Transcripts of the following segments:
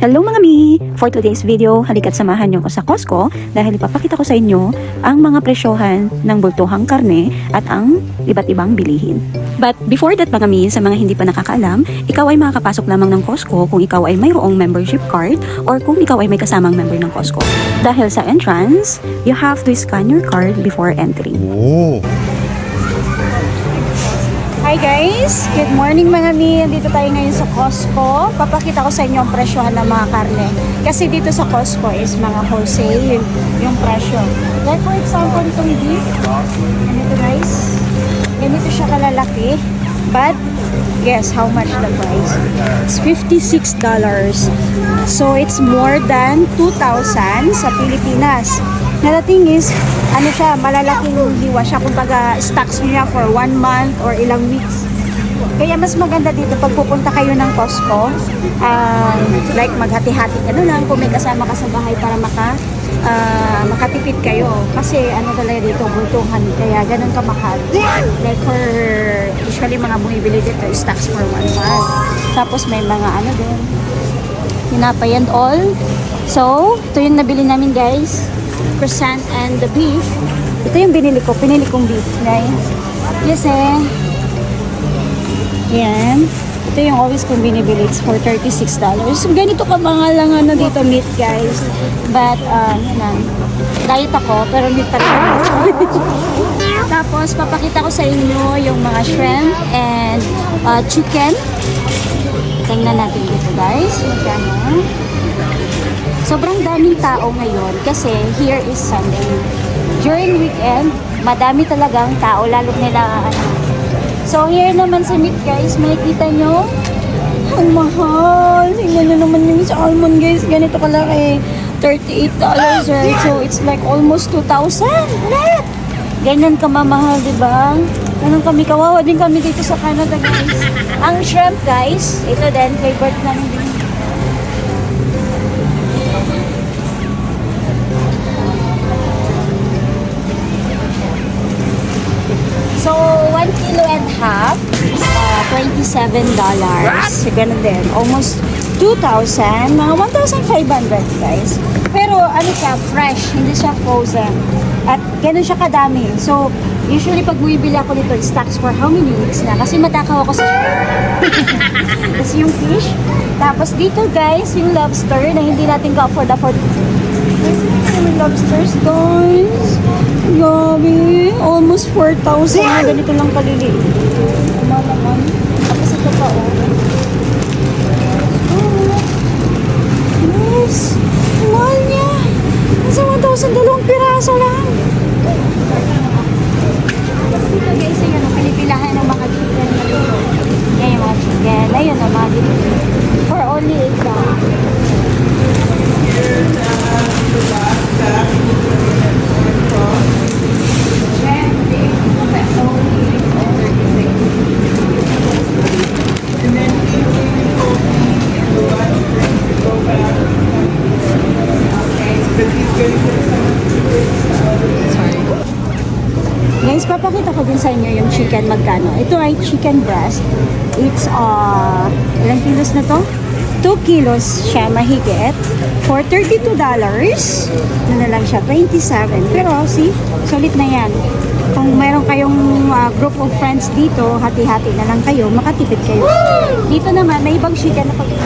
Hello mga mi! For today's video, halika't samahan niyo ko sa Costco dahil ipapakita ko sa inyo ang mga presyohan ng bultuhang karne at ang iba't ibang bilihin. But before that mga mi, sa mga hindi pa nakakaalam, ikaw ay makakapasok lamang ng Costco kung ikaw ay mayroong membership card or kung ikaw ay may kasamang member ng Costco. Dahil sa entrance, you have to scan your card before entering. 오. Hi guys! Good morning mga mi! Dito tayo ngayon sa Costco. Papakita ko sa inyo ang presyohan ng mga karne. Kasi dito sa Costco is mga wholesale yung presyo. Like for example, itong beef. Ganito guys. Ganito siya kalalaki. But, guess how much the price? It's $56. So, it's more than 2,000 sa Pilipinas. Now, the is, ano siya, malalaking liwa siya. Kumbaga, stocks niya for one month or ilang weeks. Kaya mas maganda dito pag pupunta kayo ng Costco, um, like maghati-hati ka na lang kung may kasama ka sa bahay para maka, ah, makatipid kayo. Kasi ano talaga dito, bultuhan. Kaya ganun kamahal. Like for, usually mga bumibili dito, stocks for one month. Tapos may mga ano din, tinapay and all. So, ito yung nabili namin guys. And the beef. Ito yung binili ko. Pinili kong beef, guys. Kasi, yan. Ito yung always kong binibili. It's for $36. So, ganito ka mga lang ano dito meat, guys. But, uh, yun lang. Diet ako, pero meat rin. Tapos, papakita ko sa inyo yung mga shrimp and uh, chicken. Tingnan natin dito, guys. Magkano? Sobrang daming tao ngayon kasi here is Sunday. During weekend, madami talagang tao, lalo nila ano. So here naman sa meat guys, makikita nyo, ang mahal. Tingnan nyo naman yung sa almond guys, ganito kalaki. $38 right? So it's like almost 2,000. Lahat! Ganyan ka mamahal, di ba? Ganun kami, kawawa din kami dito sa Canada guys. Ang shrimp guys, ito din, favorite namin din. $7. Ganun din. Almost 2,000. Mga 1,500 guys. Pero ano siya, fresh. Hindi siya frozen. At ganun siya kadami. So, usually pag bumibili ako nito, it stocks for how many weeks na. Kasi matakaw ako sa Kasi yung fish. Tapos dito guys, yung lobster na hindi natin ka-afford afford. Kasi yung lobsters guys. Grabe. Almost 4,000. Ganito lang kaliliit. Kumalaman. Yes. Mahal niya. Nasa 1,000 dalawang piraso lang. Guys, papakita ko din sa inyo yung chicken magkano. Ito ay chicken breast. It's, uh, ilang kilos na to? 2 kilos siya mahigit for $32. Ano na lang siya? 27. Pero, see, sulit na yan. Kung mayroon kayong uh, group of friends dito, hati-hati na lang kayo, makatipid kayo. Dito naman, may ibang chicken na pag... Ito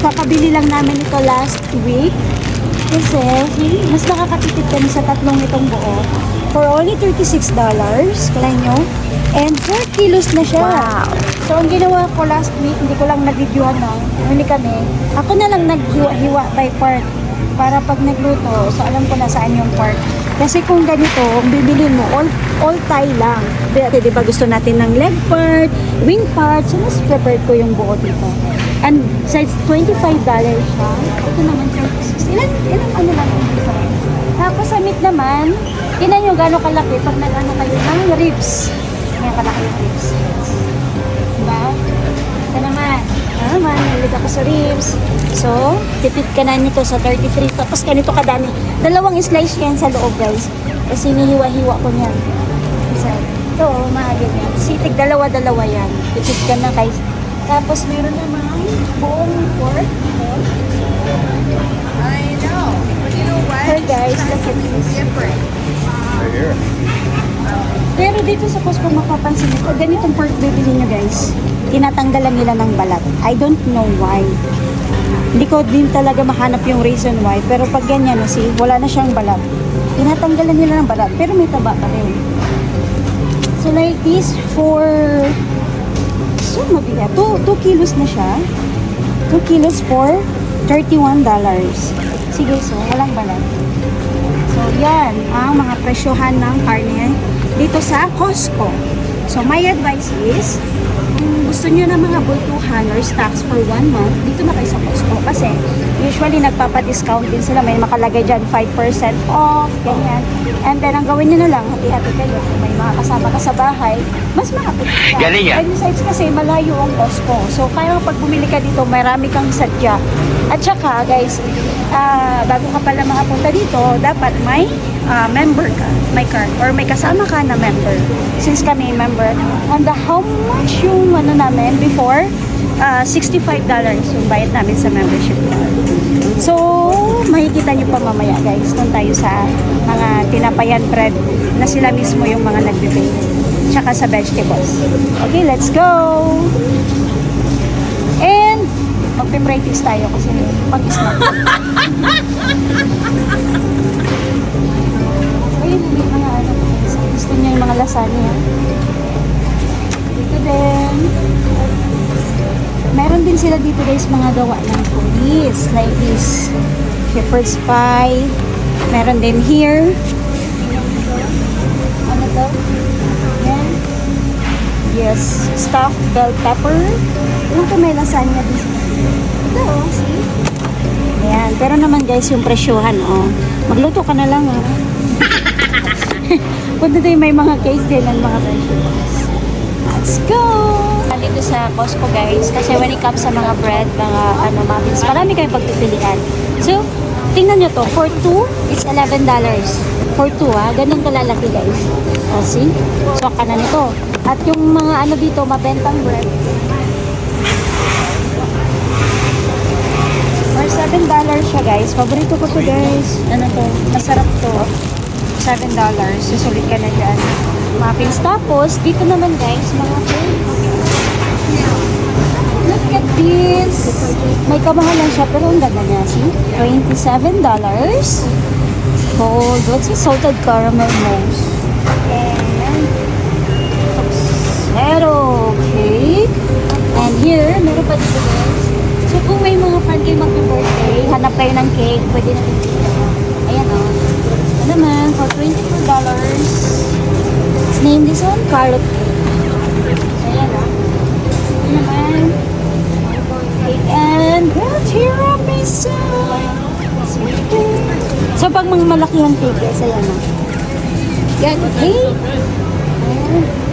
kakabili lang namin ito last week. Kasi mas nakakatipid kami sa tatlong itong buo. For only $36, kala nyo. And 4 kilos na siya. So ang ginawa ko last week, hindi ko lang nag-videoan no. Huli kami. Ako na lang naghiwa-hiwa by part. Para pag nagluto, so alam ko na saan yung part. Kasi kung ganito, kung bibilin mo, all, all Thai lang. Di, di ba gusto natin ng leg part, wing part, so mas prepared ko yung buo dito. And size $25 siya. Ito naman 36. Ilan, ilan ano lang yung difference. Tapos sa meat naman, tinan nyo gano'ng kalaki pag nag-ano kayo ng ribs. Ganyan kalaki yung ribs. Diba? Ito naman. Ito naman, mahilig ako sa ribs. So, tipid ka na nito sa 33. Tapos ganito kadami. Dalawang slice yan sa loob, guys. Kasi hinihiwa-hiwa ko niyan. Isa. Ito, oh, mahagin yan. Sitig, dalawa-dalawa yan. Tipid ka na, guys. Tapos, meron naman buong pork. Ito. I know. But you know what? Here, guys, look at this. Different. Right here. Pero dito sa Costco mapapansin nyo, pag ganitong pork bibili nyo guys, tinatanggalan nila ng balat. I don't know why. Hindi ko din talaga mahanap yung reason why. Pero pag ganyan, see, wala na siyang balat. Tinatanggalan nila ng balat, pero may taba pa rin. So like this for... So mabigat. 2, 2 kilos na siya. 2 kilos for $31. Sige, so walang balat. So, yan ang mga presyohan ng karne dito sa Costco. So, my advice is, kung gusto nyo ng mga bultuhan or stocks for one month, dito na kayo sa Costco. Kasi, usually, nagpapadiscount din sila. May makalagay dyan 5% off, ganyan. And then, ang gawin nyo na lang, hati-hati kayo. Kung may mga kasama ka sa bahay, mas makapit ka. Galing yan. And besides kasi, malayo ang Costco. So, kaya pag bumili ka dito, marami kang sadya. At saka, guys, ah, bago ka pala makapunta dito, dapat may ah, member ka, may card, or may kasama ka na member. Since kami member. And the, how much yung ano namin before? Ah, $65 yung bayad namin sa membership. So, makikita nyo pa mamaya guys, doon tayo sa mga tinapayan bread na sila mismo yung mga nagbe-bake. Tsaka sa vegetables. Okay, let's go! Magpe-practice tayo kasi pag-snack. Ayun, may mga ano, gusto niya yung mga lasagna. Dito din. Meron din sila dito guys mga gawa ng police. Like this. Shepherd's pie. Meron din here. Ano to? Yes. Stuffed bell pepper. Yung to may lasagna din sila. Ito oh, see? Ayan. Pero naman guys, yung presyohan, oh. Magluto ka na lang, oh. Punta tayo may mga cake din ng mga vegetables. Let's go! Dito sa Costco guys, kasi when it comes sa mga bread, mga ano, muffins, marami kayong pagpipilian. So, tingnan nyo to, for two, it's $11. For two ha, ganun kalalaki guys. O, see? Swak ka na nito. At yung mga ano dito, mabentang bread, $7 siya guys. Paborito ko to guys. Ano to? Masarap to. $7. Susulit ka na dyan. Muffins. Tapos, dito naman guys, mga cakes. Look at this. May kamahalan siya pero ang ganda niya. See? $27. Gold. What's this? Salted caramel mousse. And Zero cake. And here, meron pa dito guys. Fan kayo mag-birthday, hanap kayo ng cake, pwede na. Ayan o. Oh. Ito naman, for $24. Let's name this one, carrot cake. Ayan o. Ito naman, cake and well, tiramisu. Cake. So pag mga malakihang cake, guys, ayan o. Yan, cake. Ayan.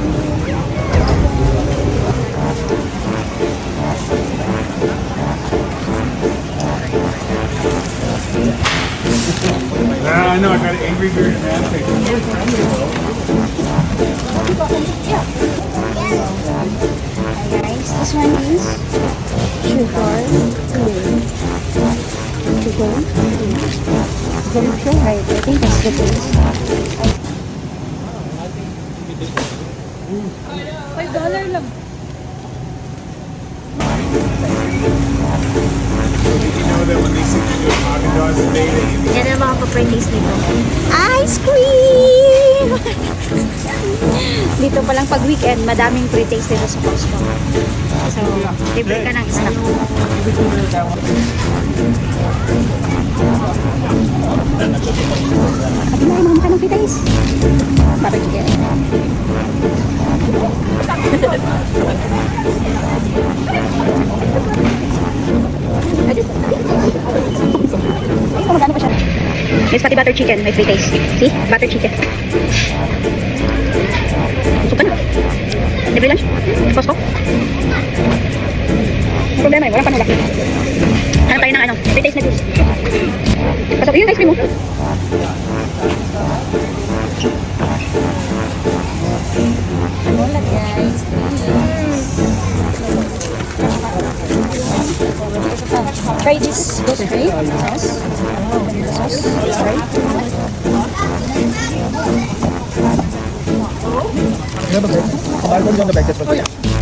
Yeah, I know. I got an angry beard man. guys. This one is sugar. Sugar. Very sure, right? I think that's the. Five dollar lang. Yan ang mga pa-taste dito. Ice cream! dito pa lang pag weekend, madaming pre-taste dito sa Costco. So, libre ka ng snack. At na mga ng pre-taste. Para chicken. Oh, magkano pa siya? May pati butter chicken, may free taste. See? Butter chicken. Gusto ka na. Libre lunch? Costco? Problema eh, wala pa nula. Hanap tayo ng ano, may taste na juice. Pasok, yun, ice cream mo. Wala guys. Try this ghost grape sauce. Sauce. You have a breakfast? I'll go on the breakfast.